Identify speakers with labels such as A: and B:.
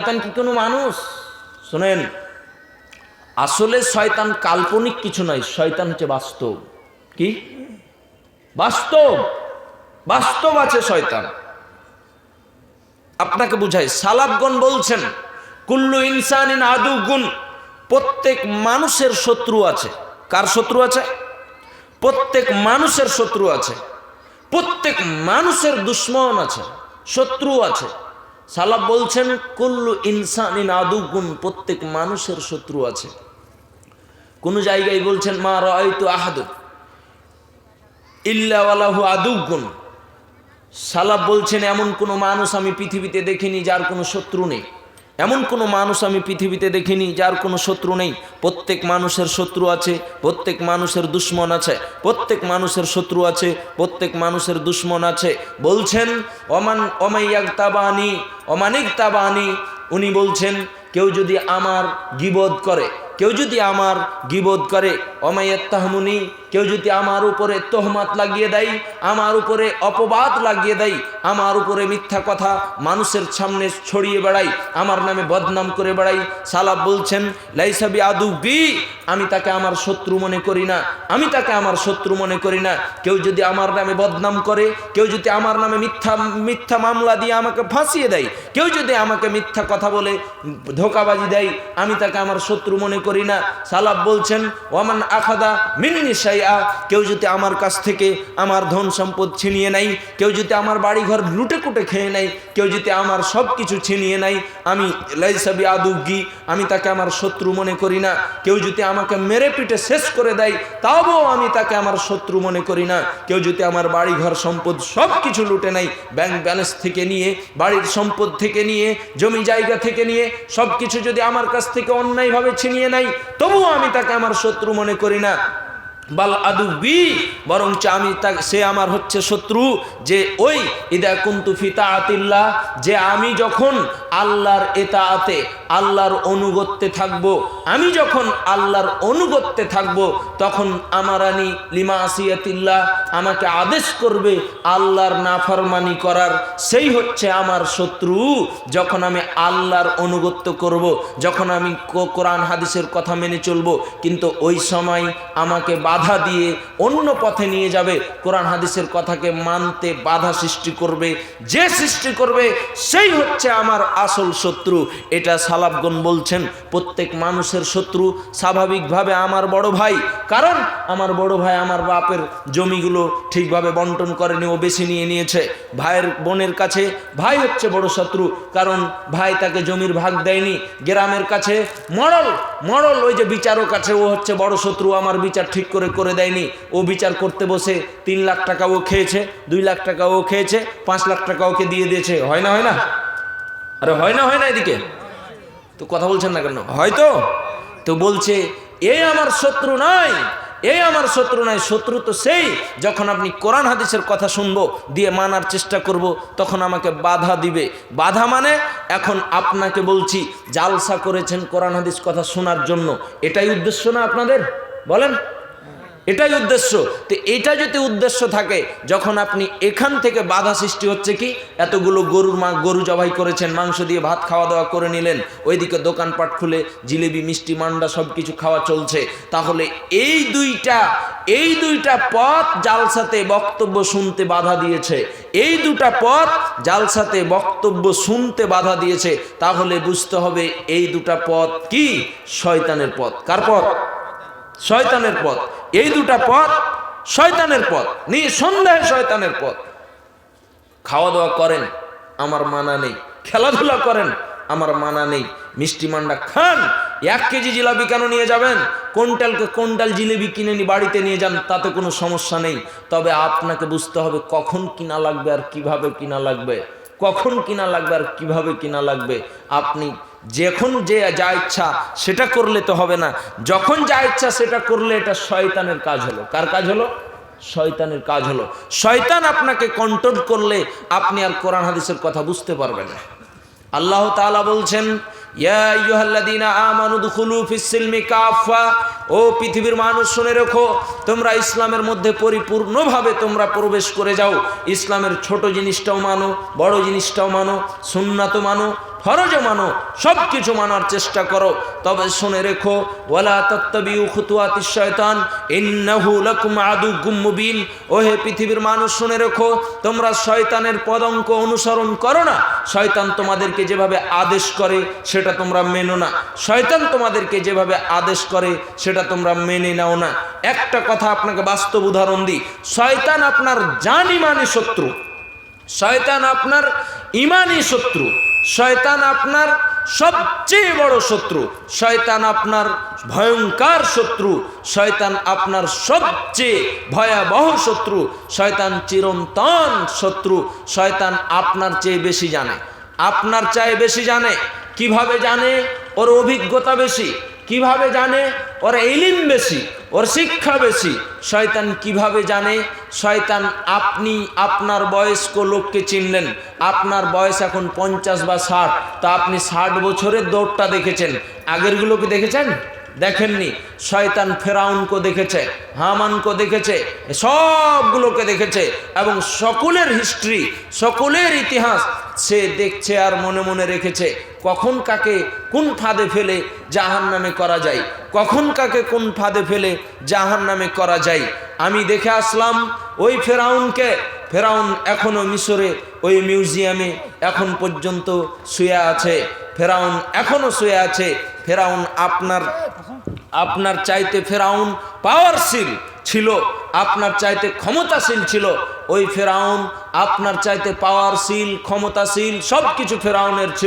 A: শয়তান কি কোনো মানুষ? শোনেন, আসলে শয়তান কাল্পনিক কিছু নয়, শয়তান হচ্ছে বাস্তব। কি? বাস্তব! বাস্তব আছে শয়তান। আপনাকে বুঝাই সালাবগণ বলছেন, কুল্লু ইনসানিন আদুগুন প্রত্যেক মানুষের শত্রু আছে। কার শত্রু আছে? প্রত্যেক মানুষের শত্রু আছে। প্রত্যেক মানুষের দুশ্মন আছে, শত্রু আছে। সালাব বলছেন, কুল্লু ইনসানিন আদুগুন প্রত্যেক মানুষের শত্রু আছে। কোন জায়গায় বলছেন, মা রয়তু আহাদু ইল্লাওয়ালাহু আদুগুন সালাব বলছেন, এমন কোনো মানুষ আমি পৃথিবীতে দেখিনি যার কোনো শত্রু নেই। এমন কোনো মানুষ আমি পৃথিবীতে দেখিনি যার কোনো শত্রু নেই। প্রত্যেক মানুষের শত্রু আছে, প্রত্যেক মানুষের দুশ্মন আছে, প্রত্যেক মানুষের শত্রু আছে, প্রত্যেক মানুষের দুশ্মন আছে। বলছেন অমান অমাইয়াক তাবানি অমানিক তাবানি, উনি বলছেন, কেউ যদি আমার গিবোধ করে, কেউ যদি আমার গিবোধ করে অমায়ের অমায়াত্তাহমুনি কেউ যদি আমার উপরে তোহমাত লাগিয়ে দেয়, আমার উপরে অপবাদ লাগিয়ে দেয় আমার উপরে মিথ্যা কথা মানুষের সামনে ছড়িয়ে বেড়াই, আমার নামে বদনাম করে বেড়াই। সালাব বলছেন লাইসাবি আদু বি, আমি তাকে আমার শত্রু মনে করি না, আমি তাকে আমার শত্রু মনে করি না। কেউ যদি আমার নামে বদনাম করে, কেউ যদি আমার নামে মিথ্যা মিথ্যা মামলা দিয়ে আমাকে ফাঁসিয়ে দেয়, কেউ যদি আমাকে মিথ্যা কথা বলে ধোকাবাজি দেয়, আমি তাকে আমার শত্রু মনে করি না। সালাব বলছেন ওমান আখাদা মিন্নি সাইয়া কেউ যদি আমার কাছ থেকে আমার ধন সম্পদ ছিনিয়ে নেয়, কেউ যদি আমার বাড়ি ঘর লুটে কুটে খেয়ে নেয়, কেউ যদি আমার সব কিছু ছিনিয়ে নেয়, আমি লাইসাবি আদুগি আমি তাকে আমার শত্রু মনে করি না। কেউ যদি আমাকে মেরে পিটে শেষ করে দেয় তাও আমি তাকে আমার শত্রু মনে করি না। কেউ যদি আমার বাড়ি ঘর সম্পদ সব কিছু লুটে নেয় ব্যাংক ব্যালেন্স থেকে নিয়ে, বাড়ির সম্পদ থেকে নিয়ে, জমি জায়গা থেকে নিয়ে সব কিছু যদি আমার কাছ থেকে অন্যায়ভাবে ছিনিয়ে নেয়, তবুও আমি তাকে আমার শত্রু মনে করি না। বাল আদু বি বরঞ্চ আমি সে আমার হচ্ছে শত্রু, যে ওই ইদা কুন্তু ফিতা আতিল্লাহ যে আমি যখন আল্লাহর এতাআতে, আল্লাহর অনুগত্যে থাকব, আমি যখন আল্লাহর অনুগত্যে থাকব, তখন আমারানি লিমা আসিয়াতিল্লাহ আমাকে আদেশ করবে আল্লাহর নাফরমানি করার। সেই হচ্ছে আমার শত্রু, যখন আমি আল্লাহর অনুগত্য করব, যখন আমি কোরআন, হাদিসের কথা মেনে চলবো। কিন্তু ওই সময় আমাকে বাধা দিয়ে অন্য পথে নিয়ে যাবে। কোরআন হাদিসের কথাকে মানতে বাধা সৃষ্টি করবে। যে সৃষ্টি করবে, সেই হচ্ছে আমার আসল শত্রু। এটা সালাবগণ বলছেন, প্রত্যেক মানুষের শত্রু স্বাভাবিকভাবে আমার বড় ভাই। কারণ আমার বড় ভাই আমার বাপের জমিগুলো ঠিকভাবে বন্টন করেনি, ও বেশি নিয়ে নিয়েছে। ভাইয়ের বোনের কাছে, ভাই হচ্ছে বড় শত্রু। কারণ ভাই তাকে জমির ভাগ দেয়নি, গ্রামের কাছে। মরল মরল ওই যে বিচারক আছে, ও হচ্ছে বড় শত্রু, আমার বিচার ঠিক করে করে দেয়নি। ও বিচার করতে বসে তিন লাখ টাকা ও খেয়েছে, দুই লাখ টাকা ও খেয়েছে, পাঁচ লাখ টাকা ওকে দিয়ে দিয়েছে। হয় না হয় না? আরে হয় না হয় না এদিকে। তো কথা বলছেন না কেন? হয়তো। তো বলছে এই আমার শত্রু নয় এই আমার শত্রু নয় শত্রু তো সেই, যখন আপনি কোরআন হাদিসের কথা শুনব, দিয়ে মানার চেষ্টা করব, তখন আমাকে বাধা দিবে। বাধা মানে এখন আপনাকে বলছি, জালসা করেছেন কোরআন হাদিস কথা শোনার জন্য। এটাই উদ্দেশ্য না আপনাদের? বলেন। এটাই উদ্দেশ্য। তো এটা যদি উদ্দেশ্য থাকে, যখন আপনি এখান থেকে বাধা সৃষ্টি হচ্ছে কি? এতগুলো গরুর মা, গরু জবাই করেছেন, মাংস দিয়ে ভাত খাওয়া দাওয়া করে নিলেন, ওইদিকে দোকানপাট খুলে জিলেবি মিষ্টি, মান্ডা সব কিছু খাওয়া চলছে। তাহলে এই দুইটা এই দুইটা পথ জালসাতে বক্তব্য শুনতে বাধা দিয়েছে। এই দুটা পথ জালসাতে বক্তব্য শুনতে বাধা দিয়েছে। তাহলে বুঝতে হবে এই দুটা পথ কি? শয়তানের পথ। কার পথ? শয়তানের পথ। এই দুটা পথ শয়তানের পথ, নিঃসন্দেহে শয়তানের পথ। খাওয়া দাওয়া করেন, আমার মানা নেই। খেলাধুলা করেন, আমার মানা নেই। মিষ্টি মান্ডা খান, এক কেজি জিলাপি কেন নিয়ে যাবেন? কোনটালকে কোনটাল জিলেবি কিনে নি বাড়িতে নিয়ে যান, তাতে কোনো সমস্যা নেই। তবে আপনাকে বুঝতে হবে কখন কিনা লাগবে আর কীভাবে কিনা লাগবে। কখন কিনা লাগবে আর কীভাবে কিনা লাগবে? আপনি যখন যে যা ইচ্ছা সেটা করলে তো হবে না। যখন যা ইচ্ছা সেটা করলে এটা শয়তানের কাজ হলো। কার কাজ হলো? শয়তানের কাজ হলো। শয়তান আপনাকে কন্ট্রোল করলে আপনি আর কোরআন হাদিসের কথা বুঝতে পারবেন না। আল্লাহ তাআলা বলছেন ও পৃথিবীর মানুষ, শুনে রেখো, তোমরা ইসলামের মধ্যে পরিপূর্ণভাবে তোমরা প্রবেশ করে যাও। ইসলামের ছোট জিনিসটাও মানো, বড় জিনিসটাও মানো, সুন্নাতও মানো ফরজও মানো সব কিছু মানার চেষ্টা করো। তবে শুনে রেখো, ওয়ালা তত্ত্ববিউ খুতুয়াতি শয়তান ওহে পৃথিবীর মানুষ, শুনে রেখো, তোমরা শয়তানের পদঙ্ক অনুসরণ করো না। শয়তান তোমাদেরকে যেভাবে আদেশ করে, সেটা তোমরা মেনো না। শয়তান তোমাদেরকে যেভাবে আদেশ করে, সেটা তোমরা মেনে নাও না। একটা কথা আপনাকে বাস্তব উদাহরণ দিই। শয়তান আপনার জানি মানে শত্রু। শয়তান আপনার ইমানি শত্রু। শয়তান আপনার সবচেয়ে বড় শত্রু। শয়তান আপনার ভয়ঙ্কর শত্রু। শয়তান আপনার সবচেয়ে ভয়াবহ শত্রু। শয়তান চিরন্তন শত্রু। শয়তান আপনার চেয়ে বেশি জানে। আপনার চেয়ে বেশি জানে। কীভাবে জানে? ওর অভিজ্ঞতা বেশি। কীভাবে জানে? ওর এলিম বেশি, ওর শিক্ষা বেশি। শয়তান কীভাবে জানে? শয়তান আপনি আপনার বয়স্ক লোককে চিনলেন। আপনার বয়স এখন পঞ্চাশ বা ষাট। তা আপনি ষাট বছরের দৌড়টা দেখেছেন। আগেরগুলোকে দেখেছেন? দেখেননি। শয়তান ফেরাউনকে দেখেছে, হামানকে দেখেছে, সবগুলোকে দেখেছে এবং সকলের হিস্ট্রি সকলের ইতিহাস সে দেখছে আর মনে মনে রেখেছে, কখন কাকে কোন ফাঁদে ফেলে জাহান নামে করা যায়? কখন কাকে কোন ফাঁদে ফেলে জাহান নামে করা যায়? আমি দেখে আসলাম, ওই ফেরাউনকে, ফেরাউন এখনও মিশরে, ওই মিউজিয়ামে এখন পর্যন্ত শুয়ে আছে। ফেরাউন এখনও শুয়ে আছে। ফেরাউন আপনার আপনার চাইতে ফেরাউন পাওয়ারশীল ছিল, আপনার চাইতে ক্ষমতাশীল ছিল। ওই ফেরাউন আপনার চাইতে পাওয়ারশীল ক্ষমতাশীল সব কিছু ফেরাউনের ছিল।